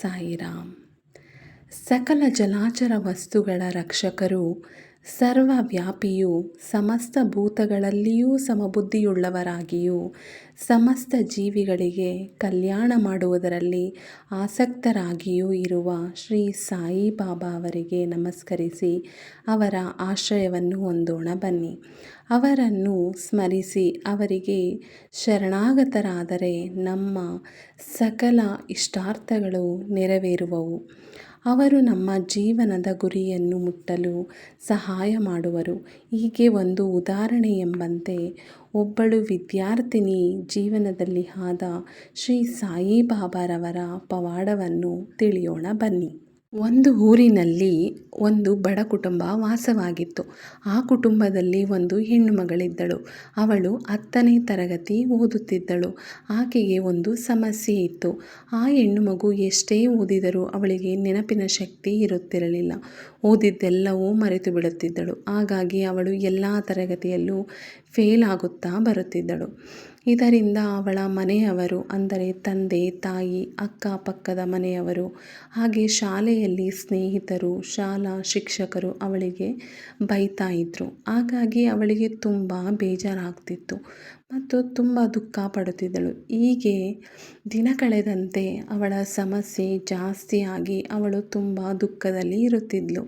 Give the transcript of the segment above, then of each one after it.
ಸಾಯಿರಾಮ್. ಸಕಲ ಜಲಾಚರ ವಸ್ತುಗಳ ರಕ್ಷಕರು ಸರ್ವವ್ಯಾಪಿಯೂ ಸಮಸ್ತ ಭೂತಗಳಲ್ಲಿಯೂ ಸಮಬುದ್ಧಿಯುಳ್ಳವರಾಗಿಯೂ ಸಮಸ್ತ ಜೀವಿಗಳಿಗೆ ಕಲ್ಯಾಣ ಮಾಡುವುದರಲ್ಲಿ ಆಸಕ್ತರಾಗಿಯೂ ಇರುವ ಶ್ರೀ ಸಾಯಿಬಾಬಾ ಅವರಿಗೆ ನಮಸ್ಕರಿಸಿ ಅವರ ಆಶ್ರಯವನ್ನು ಹೊಂದೋಣ ಬನ್ನಿ. ಅವರನ್ನು ಸ್ಮರಿಸಿ ಅವರಿಗೆ ಶರಣಾಗತರಾದರೆ ನಮ್ಮ ಸಕಲ ಇಷ್ಟಾರ್ಥಗಳು ನೆರವೇರುವವು. ಅವರು ನಮ್ಮ ಜೀವನದ ಗುರಿಯನ್ನು ಮುಟ್ಟಲು ಸಹಾಯ ಮಾಡುವರು. ಹೀಗೆ ಒಂದು ಉದಾಹರಣೆ ಎಂಬಂತೆ ಒಬ್ಬಳು ವಿದ್ಯಾರ್ಥಿನಿ ಜೀವನದಲ್ಲಿ ಆದ ಶ್ರೀ ಸಾಯಿಬಾಬಾರವರ ಪವಾಡವನ್ನು ತಿಳಿಯೋಣ ಬನ್ನಿ. ಒಂದು ಊರಿನಲ್ಲಿ ಒಂದು ಬಡ ಕುಟುಂಬ ವಾಸವಾಗಿತ್ತು. ಆ ಕುಟುಂಬದಲ್ಲಿ ಒಂದು ಹೆಣ್ಣು ಮಗಳಿದ್ದಳು. ಅವಳು ಹತ್ತನೇ ತರಗತಿ ಓದುತ್ತಿದ್ದಳು. ಆಕೆಗೆ ಒಂದು ಸಮಸ್ಯೆ ಇತ್ತು. ಆ ಹೆಣ್ಣು ಮಗು ಎಷ್ಟೇ ಓದಿದರೂ ಅವಳಿಗೆ ನೆನಪಿನ ಶಕ್ತಿ ಇರುತ್ತಿರಲಿಲ್ಲ. ಓದಿದ್ದೆಲ್ಲವೂ ಮರೆತು ಬಿಡುತ್ತಿದ್ದಳು ಹಾಗಾಗಿ ಅವಳು ಎಲ್ಲ ತರಗತಿಯಲ್ಲೂ ಫೇಲ್ ಆಗುತ್ತಾ ಬರುತ್ತಿದ್ದಳು. ಇದರಿಂದ ಅವಳ ಮನೆಯವರು, ಅಂದರೆ ತಂದೆ, ತಾಯಿ ಅಕ್ಕಪಕ್ಕದ ಮನೆಯವರು, ಹಾಗೆ ಶಾಲೆಯಲ್ಲಿ ಸ್ನೇಹಿತರು, ಶಾಲಾ ಶಿಕ್ಷಕರು ಅವಳಿಗೆ ಬೈತಾ ಇದ್ದರು ಹಾಗಾಗಿ ಅವಳಿಗೆ ತುಂಬ ಬೇಜಾರಾಗ್ತಿತ್ತು ಮತ್ತು ತುಂಬ ದುಃಖ ಪಡುತ್ತಿದ್ದಳು. ಹೀಗೆ ದಿನ ಕಳೆದಂತೆ ಅವಳ ಸಮಸ್ಯೆ ಜಾಸ್ತಿಯಾಗಿ ಅವಳು ತುಂಬ ದುಃಖದಲ್ಲಿ ಇರುತ್ತಿದ್ದಳು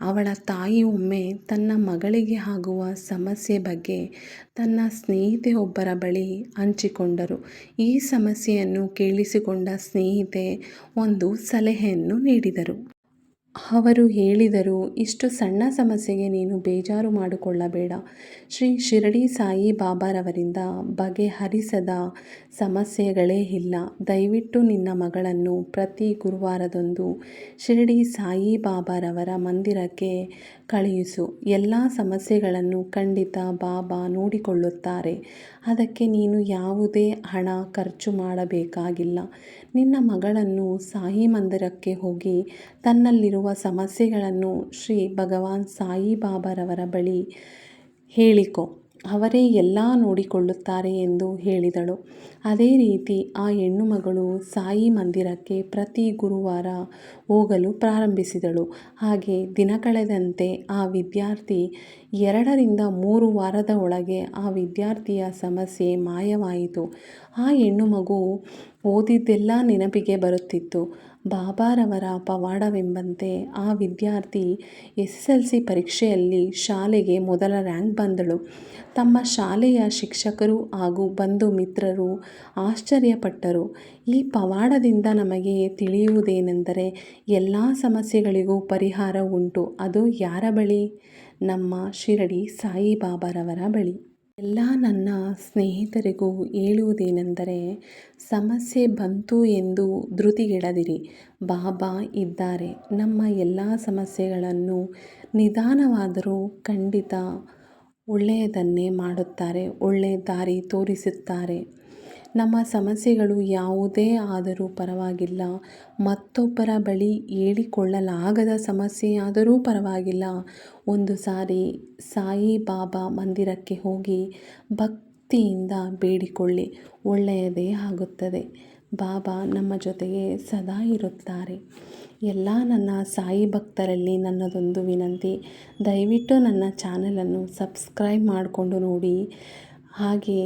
ಅವಳ ತಾಯಿ ಒಮ್ಮೆ ತನ್ನ ಮಗಳಿಗೆ ಆಗುವ ಸಮಸ್ಯೆ ಬಗ್ಗೆ ತನ್ನ ಸ್ನೇಹಿತೆ ಒಬ್ಬರ ಬಳಿ ಹಂಚಿಕೊಂಡರು. ಈ ಸಮಸ್ಯೆಯನ್ನು ಕೇಳಿಸಿಕೊಂಡ ಸ್ನೇಹಿತೆ ಒಂದು ಸಲಹೆಯನ್ನು ನೀಡಿದರು. ಅವರು ಹೇಳಿದರು, ಇಷ್ಟು ಸಣ್ಣ ಸಮಸ್ಯೆಗೆ ನೀನು ಬೇಜಾರು ಮಾಡಿಕೊಳ್ಳಬೇಡ. ಶ್ರೀ ಶಿರಡಿ ಸಾಯಿ ಬಾಬಾರವರಿಂದ ಬಗೆಹರಿಸದ ಸಮಸ್ಯೆಗಳೇ ಇಲ್ಲ. ದಯವಿಟ್ಟು ನಿನ್ನ ಮಗಳನ್ನು ಪ್ರತಿ ಗುರುವಾರದೊಂದು ಶಿರಡಿ ಸಾಯಿ ಬಾಬಾರವರ ಮಂದಿರಕ್ಕೆ ಕಳುಹಿಸು ಎಲ್ಲ ಸಮಸ್ಯೆಗಳನ್ನು ಖಂಡಿತ ಬಾಬಾ ನೋಡಿಕೊಳ್ಳುತ್ತಾರೆ. ಅದಕ್ಕೆ ನೀನು ಯಾವುದೇ ಹಣ ಖರ್ಚು ಮಾಡಬೇಕಾಗಿಲ್ಲ. ನಿನ್ನ ಮಗಳನ್ನು ಸಾಯಿ ಮಂದಿರಕ್ಕೆ ಹೋಗಿ ತನ್ನಲ್ಲಿರುವ ಸಮಸ್ಯೆಗಳನ್ನು ಶ್ರೀ ಭಗವಾನ್ ಸಾಯಿಬಾಬಾರವರ ಬಳಿ ಹೇಳಿಕೊ. ಅವರೇ ಎಲ್ಲ ನೋಡಿಕೊಳ್ಳುತ್ತಾರೆ ಎಂದು ಹೇಳಿದಳು. ಅದೇ ರೀತಿ ಆ ಹೆಣ್ಣು ಮಗಳು ಸಾಯಿ ಮಂದಿರಕ್ಕೆ ಪ್ರತಿ ಗುರುವಾರ ಹೋಗಲು ಪ್ರಾರಂಭಿಸಿದಳು. ಹಾಗೆ ದಿನ ಕಳೆದಂತೆ ಆ ವಿದ್ಯಾರ್ಥಿ ಎರಡರಿಂದ ಮೂರು ವಾರದ ಒಳಗೆ ಆ ವಿದ್ಯಾರ್ಥಿಯ ಸಮಸ್ಯೆ ಮಾಯವಾಯಿತು. ಆ ಹೆಣ್ಣು ಮಗು ಓದಿದ್ದೆಲ್ಲ ನೆನಪಿಗೆ ಬರುತ್ತಿತ್ತು. ಬಾಬಾರವರ ಪವಾಡವೆಂಬಂತೆ ಆ ವಿದ್ಯಾರ್ಥಿ ಎಸ್ ಎಸ್ ಎಲ್ ಸಿ ಪರೀಕ್ಷೆಯಲ್ಲಿ ಶಾಲೆಗೆ ಮೊದಲ ರ್ಯಾಂಕ್ ಬಂದಳು. ತಮ್ಮ ಶಾಲೆಯ ಶಿಕ್ಷಕರು ಹಾಗೂ ಬಂಧು ಮಿತ್ರರು ಆಶ್ಚರ್ಯಪಟ್ಟರು. ಈ ಪವಾಡದಿಂದ ನಮಗೆ ತಿಳಿಯುವುದೇನೆಂದರೆ ಎಲ್ಲ ಸಮಸ್ಯೆಗಳಿಗೂ ಪರಿಹಾರ ಉಂಟು. ಅದು ಯಾರ ಬಳಿ? ನಮ್ಮ ಶಿರಡಿ ಸಾಯಿಬಾಬಾರವರ ಬಳಿ. ಎಲ್ಲ ನನ್ನ ಸ್ನೇಹಿತರಿಗೂ ಹೇಳುವುದೇನೆಂದರೆ, ಸಮಸ್ಯೆ ಬಂತು ಎಂದು ಧೃತಿಗೆಡದಿರಿ. ಬಾಬಾ ಇದ್ದಾರೆ. ನಮ್ಮ ಎಲ್ಲ ಸಮಸ್ಯೆಗಳನ್ನು ನಿಧಾನವಾದರೂ ಖಂಡಿತ ಒಳ್ಳೆಯದನ್ನೇ ಮಾಡುತ್ತಾರೆ ಒಳ್ಳೆಯ ದಾರಿ ತೋರಿಸುತ್ತಾರೆ. ನಮ್ಮ ಸಮಸ್ಯೆಗಳು ಯಾವುದೇ ಆದರೂ ಪರವಾಗಿಲ್ಲ. ಮತ್ತೊಬ್ಬರ ಬಳಿ ಹೇಳಿಕೊಳ್ಳಲಾಗದ ಸಮಸ್ಯೆಯಾದರೂ ಪರವಾಗಿಲ್ಲ. ಒಂದು ಸಾರಿ ಸಾಯಿ ಬಾಬಾ ಮಂದಿರಕ್ಕೆ ಹೋಗಿ ಭಕ್ತಿಯಿಂದ ಬೇಡಿಕೊಳ್ಳಿ. ಒಳ್ಳೆಯದೇ ಆಗುತ್ತದೆ. ಬಾಬಾ ನಮ್ಮ ಜೊತೆಗೆ ಸದಾ ಇರುತ್ತಾರೆ. ಎಲ್ಲ ನನ್ನ ಸಾಯಿ ಭಕ್ತರಲ್ಲಿ ನನ್ನದೊಂದು ವಿನಂತಿ. ದಯವಿಟ್ಟು ನನ್ನ ಚಾನಲನ್ನು ಸಬ್ಸ್ಕ್ರೈಬ್ ಮಾಡಿಕೊಂಡು ನೋಡಿ. ಹಾಗೆ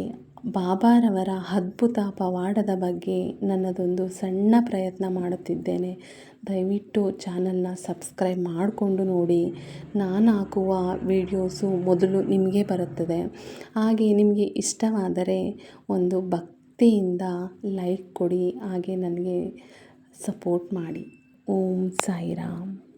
ಬಾಬಾರವರ ಅದ್ಭುತ ಪವಾಡದ ಬಗ್ಗೆ ನನ್ನದೊಂದು ಸಣ್ಣ ಪ್ರಯತ್ನ ಮಾಡುತ್ತಿದ್ದೇನೆ. ದಯವಿಟ್ಟು ಚಾನಲ್ನ ಸಬ್ಸ್ಕ್ರೈಬ್ ಮಾಡಿಕೊಂಡು ನೋಡಿ. ನಾನು ಹಾಕುವ ವೀಡಿಯೋಸು ಮೊದಲು ನಿಮಗೆ ಬರುತ್ತದೆ. ಹಾಗೆ ನಿಮಗೆ ಇಷ್ಟವಾದರೆ ಒಂದು ಭಕ್ತಿಯಿಂದ ಲೈಕ್ ಕೊಡಿ. ಹಾಗೆ ನನಗೆ ಸಪೋರ್ಟ್ ಮಾಡಿ. ಓಂ ಸಾಯಿರಾಮ್.